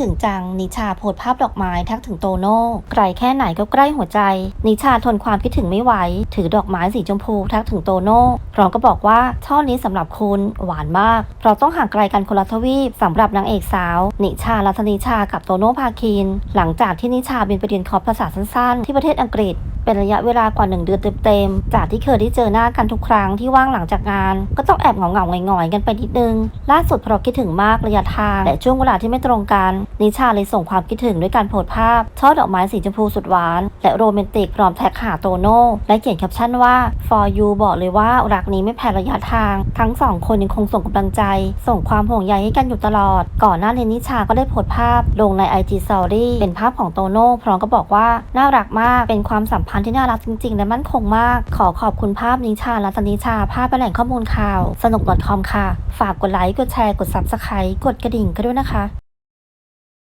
ถึงจัง นิชาโพสภาพดอกไม้ทักถึงโตโน่ไกลแค่ไหนก็ใกล้หัวใจ นิชาทนความคิดถึงไม่ไหว ถือดอกไม้สีชมพูทักถึงโตโน่พร้อมก็บอกว่าช่อนี้สำหรับคุณหวานมาก เราต้องห่างไกลกันคนละทวีปสำหรับนางเอกสาว นิชาลัตนิชากับโตโน่พาคิน หลังจากที่นิชาบินไปเรียนคอร์สภาษาสั้นๆ ที่ประเทศอังกฤษ เป็นระยะเวลากว่าหนึ่งเดือนเต็มๆ จากที่เคยได้เจอหน้ากันทุกครั้งที่ว่างหลังจากงาน ก็ต้องแอบเหงาๆหงอยๆกันไปนิดนึง ล่าสุดเพราะคิดถึงมากระยะทางแต่ช่วงเวลาที่ไม่ตรงกัน นิชาเลยส่งความคิดถึงด้วยการโพสภาพช่อดอกไม้สีชมพูสุดหวาน และโรแมนติกพร้อมแท็กหาโตโน่และเขียนแคปชั่นว่า for you บอกเลยว่ารักนี้ไม่แพ้ระยะทาง ทั้งสองคนยังคงส่งกำลังใจ ส่งความห่วงใยให้กันอยู่ตลอด ก่อนหน้านี้นิชาก็ได้โพสภาพลงใน IG Story เป็นภาพของโตโน่พร้อมก็บอกว่าน่ารักมากเป็นความสัมพันธ์ที่น่ารักจริงๆ และมั่นคงมาก ขอขอบคุณภาพนิชาและตนิชา ภาพเป็นแหล่งข้อมูลข่าว สนุก .com ค่ะ ฝากกดไลค์ กดแชร์ กด Subscribe กดกระดิ่งกันด้วยนะคะ